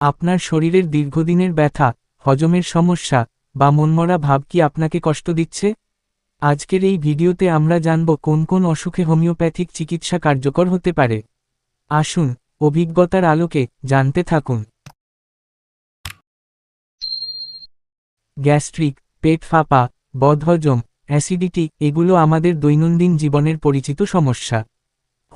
আপনার শরীরের দীর্ঘদিনের ব্যথা, হজমের সমস্যা, বা মনমরা ভাব কি আপনাকে কষ্ট দিচ্ছে? আজকের এই ভিডিওতে আমরা জানব কোন কোন অসুখে হোমিওপ্যাথিক চিকিৎসা কার্যকর হতে পারে। আসুন, অভিজ্ঞতার আলোকে জানতে থাকুন। গ্যাস্ট্রিক, পেট ফাঁপা, বদহজম, অ্যাসিডিটি, এগুলো আমাদের দৈনন্দিন জীবনের পরিচিত সমস্যা।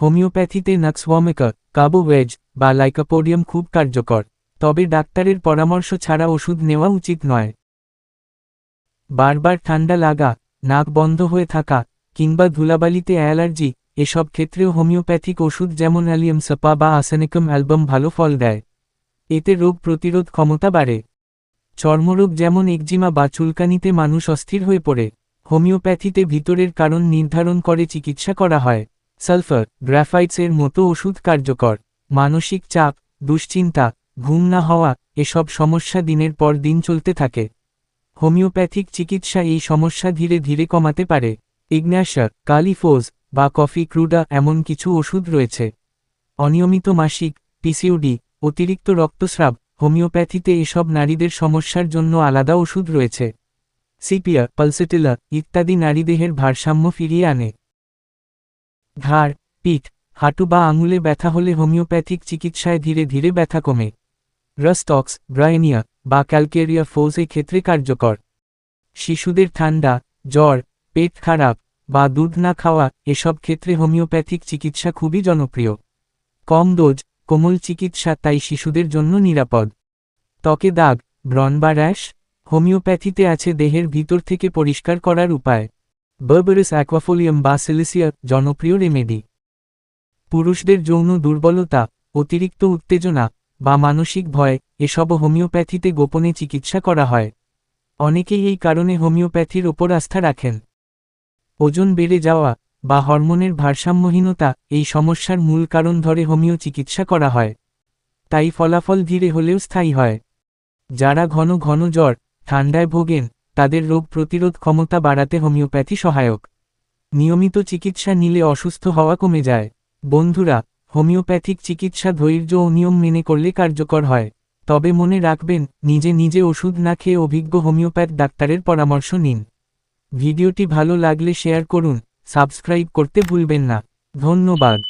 হোমিওপ্যাথিতে নাক্সওয়ামেকা কাবোওয়েজ বা লাইকাপোডিয়াম খুব কার্যকর। তবে ডাক্তারের পরামর্শ ছাড়া ওষুধ নেওয়া উচিত নয়। বারবার ঠান্ডা লাগা, নাক বন্ধ হয়ে থাকা, কিংবা ধুলাবালিতে অ্যালার্জি, এসব ক্ষেত্রেও হোমিওপ্যাথিক ওষুধ যেমন অ্যালিয়াম সাপা বা আসেনিকম অ্যালবাম ভালো ফল দেয়। এতে রোগ প্রতিরোধ ক্ষমতা বাড়ে। চর্মরোগ যেমন একজিমা বা চুলকানিতে মানুষ অস্থির হয়ে পড়ে, হোমিওপ্যাথিতে ভিতরের কারণ নির্ধারণ করে চিকিৎসা করা হয়। সালফার, গ্রাফাইটসের মতো ওষুধ কার্যকর। মানসিক চাপ, দুশ্চিন্তা ঘুম না হওয়া, এসব সমস্যা দিনের পর দিন চলতে থাকে। হোমিওপ্যাথিক চিকিৎসা এই সমস্যা ধীরে ধীরে কমাতে পারে। ইগন্যাশা কালিফোজ, বা কফি ক্রুডা এমন কিছু ওষুধ রয়েছে। অনিয়মিত মাসিক পিসিউডি অতিরিক্ত রক্তস্রাব, হোমিওপ্যাথিতে এসব নারীদের সমস্যার জন্য আলাদা ওষুধ রয়েছে। সিপিয়া, পালসেটিলা ইত্যাদি নারীদেহের ভারসাম্য ফিরিয়ে আনে। ঘাড়, পিঠ, হাঁটু বা আঙুলে ব্যথা হলে হোমিওপ্যাথিক চিকিৎসায় ধীরে ধীরে ব্যথা কমে। রাস্টক্স ব্রায়েনিয়া বা ক্যালকেরিয়া ফোজ ক্ষেত্রে কার্যকর। শিশুদের ঠান্ডা, জ্বর, পেট খারাপ বা দুধ না খাওয়া এসব ক্ষেত্রে হোমিওপ্যাথিক চিকিৎসা খুবই জনপ্রিয়। কম ডোজ, কোমল চিকিৎসা তাই শিশুদের জন্য নিরাপদ। ত্বকে দাগ, ব্রণ বা র্যাশ, হোমিওপ্যাথিতে আছে দেহের ভিতর থেকে পরিষ্কার করার উপায়। বার্বারিস অ্যাকোয়াফোলিয়াম বা সিলিসিয়া, জনপ্রিয় রেমেডি। পুরুষদের যৌন দুর্বলতা, অতিরিক্ত উত্তেজনা বা মানসিক ভয়, এসব হোমিওপ্যাথিতে গোপনে চিকিৎসা করা হয়। অনেকেই এই কারণে হোমিওপ্যাথির ওপর আস্থা রাখেন। ওজন বেড়ে যাওয়া বা হরমোনের ভারসাম্যহীনতা এই সমস্যার মূল কারণ ধরে হোমিও চিকিৎসা করা হয়। তাই ফলাফল ধীরে হলেও স্থায়ী হয়। যারা ঘন ঘন জ্বর, ঠান্ডায় ভোগেন, তাদের রোগ প্রতিরোধ ক্ষমতা বাড়াতে হোমিওপ্যাথি সহায়ক। নিয়মিত চিকিৎসা নিলে অসুস্থ হওয়া কমে যায়। বন্ধুরা হোমিওপ্যাথিক চিকিৎসা ধৈর্য ও নিয়ম মেনে করলে কার্যকর হয়। তবে মনে রাখবেন, নিজে নিজে ওষুধ না খেয়ে অভিজ্ঞ হোমিওপ্যাথ ডাক্তারের পরামর্শ নিন। ভিডিওটি ভালো লাগলে শেয়ার করুন, সাবস্ক্রাইব করতে ভুলবেন না। ধন্যবাদ।